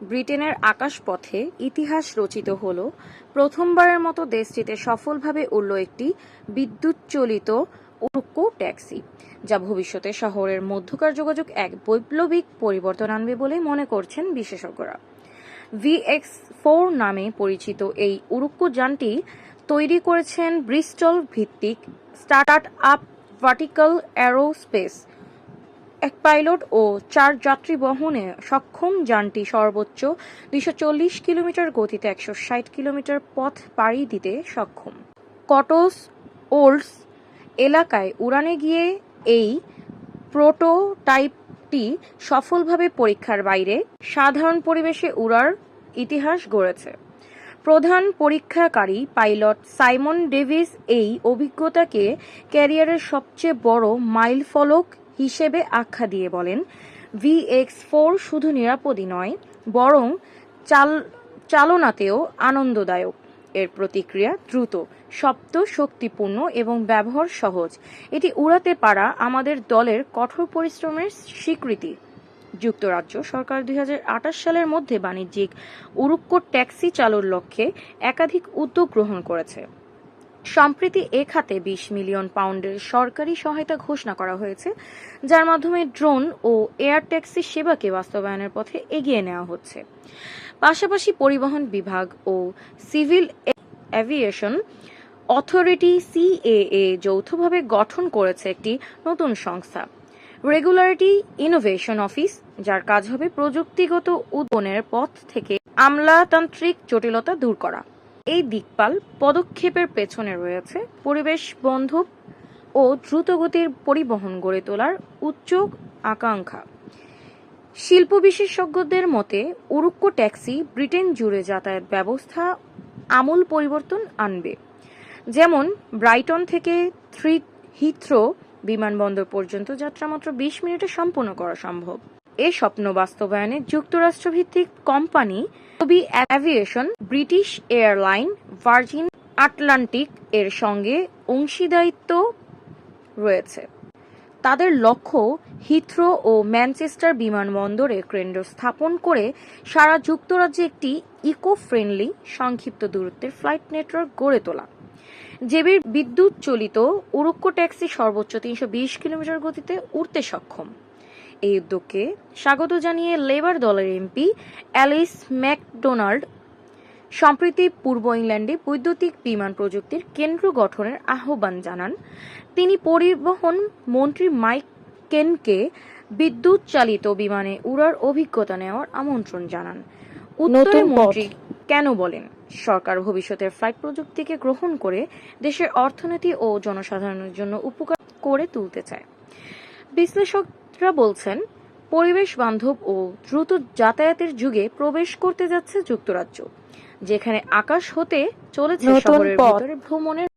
ব্রিটেনের আকাশপথে ইতিহাস রচিত হল, প্রথমবারের মতো দেশটিতে সফলভাবে উড়ল একটি বিদ্যুৎচালিত উড়কো ট্যাক্সি, যা ভবিষ্যতে শহরের মধ্যকার যোগাযোগ এক বৈপ্লবিক পরিবর্তন আনবে বলে মনে করছেন বিশেষজ্ঞরা। ভিএক্স ফোর নামে পরিচিত এই উড়ুক্কু যানটি তৈরি করেছেন ব্রিস্টল ভিত্তিক স্টার্ট আপ ভার্টিক্যাল অ্যারোস্পেস এক পাইলট ও চার যাত্রী বহনে সক্ষম যানটি সর্বোচ্চ দুইশো চল্লিশ কিলোমিটার গতিতে একশো ষাট কিলোমিটার পথ পাড়ি দিতে সক্ষম। কটস ওল্ডস এলাকায় উড়ানে গিয়ে এই প্রোটোটাইপটি সফলভাবে পরীক্ষার বাইরে সাধারণ পরিবেশে উড়ার ইতিহাস গড়েছে। প্রধান পরীক্ষাকারী পাইলট সাইমন ডেভিস এই অভিজ্ঞতাকে ক্যারিয়ারের সবচেয়ে বড় মাইলফলক হিসেবে আখ্যা দিয়ে বলেন, ভিএক্স ফোর শুধু নিরাপদই নয়, বরং চাল, চালনাতেও আনন্দদায়ক। এর প্রতিক্রিয়া দ্রুত শব্দ শক্তিপূর্ণ এবং ব্যবহার সহজ। এটি উড়াতে পারা আমাদের দলের কঠোর পরিশ্রমের স্বীকৃতি। যুক্তরাজ্য সরকার দুই হাজার আঠাশ সালের মধ্যে বাণিজ্যিক উরুক্কো ট্যাক্সি চালুর লক্ষ্যে একাধিক উদ্যোগ গ্রহণ করেছে। সম্প্রতি এ খাতে বিশ মিলিয়ন পাউন্ডের সরকারি সহায়তা ঘোষণা করা হয়েছে, যার মাধ্যমে ড্রোন ও এয়ার ট্যাক্সি সেবাকে বাস্তবায়নের পথে এগিয়ে নেওয়া হচ্ছে। পাশাপাশি পরিবহন বিভাগ ও সিভিল অ্যাভিয়েশন অথরিটি সিএএ যৌথভাবে গঠন করেছে একটি নতুন সংস্থা, রেগুলারিটি ইনোভেশন অফিস, যার কাজ হবে প্রযুক্তিগত উদ্বনের পথ থেকে আমলাতান্ত্রিক জটিলতা দূর করা। এই দিকপাল পদক্ষেপের পেছনে রয়েছে। পরিবেশ বন্ধব ও দ্রুতগতির পরিবহন গড়ে তোলার উচ্চ আকাঙ্ক্ষা। শিল্প বিশেষজ্ঞদের মতে, উরুক্কো ট্যাক্সি ব্রিটেন জুড়ে যাতায়াত ব্যবস্থা আমূল পরিবর্তন আনবে। যেমন, ব্রাইটন থেকে থ্রি, হিথ্রো বিমানবন্দর পর্যন্ত যাত্রা মাত্র বিশ মিনিটে সম্পূর্ণ করা সম্ভব। এ স্বপ্ন বাস্তবায়নে যুক্তরাষ্ট্রভিত্তিক কোম্পানি রবি aviation, British airline, Virgin Atlantic এর সঙ্গে অংশীদারিত্ব রয়েছে। তাদের লক্ষ্য হিথ্রো ও ম্যানচেস্টার বিমানবন্দরে কেন্দ্র স্থাপন করে সারা যুক্তরাজ্যে একটি ইকো ফ্রেন্ডলি সংক্ষিপ্ত দূরত্বের ফ্লাইট নেটওয়ার্ক গড়ে তোলা। জেবির বিদ্যুৎ চালিত উরুক্কো ট্যাক্সি সর্বোচ্চ তিনশো বিশ কিলোমিটার গতিতে উড়তে সক্ষম। এই উদ্যোগকে স্বাগত জানিয়ে লেবার দলের এমপি অ্যালিস ম্যাকডোনাল্ড সম্প্রতি পূর্ব ইংল্যান্ডে বৈদ্যুতিক বিমান প্রযুক্তির কেন্দ্র গঠনের আহ্বান জানান। তিনি পরিবহন মন্ত্রী মাইক কেনকে বিদ্যুৎ চালিত বিমানে উড়ার অভিজ্ঞতা নেওয়ার আমন্ত্রণ জানান। উত্তরে নতুন পথ। মন্ত্রী কেন বলেন সরকার ভবিষ্যতের ফ্লাইট প্রযুক্তিকে গ্রহণ করে দেশের অর্থনীতি ও জনসাধারণের জন্য উপকার করে তুলতে চায়। বিশ্লেষকরা বলছেন পরিবেশ বান্ধব ও দ্রুত যাতায়াতের যুগে প্রবেশ করতে যাচ্ছে যুক্তরাজ্য যেখানে আকাশ হতে চলেছে শহরের ভ্রমণের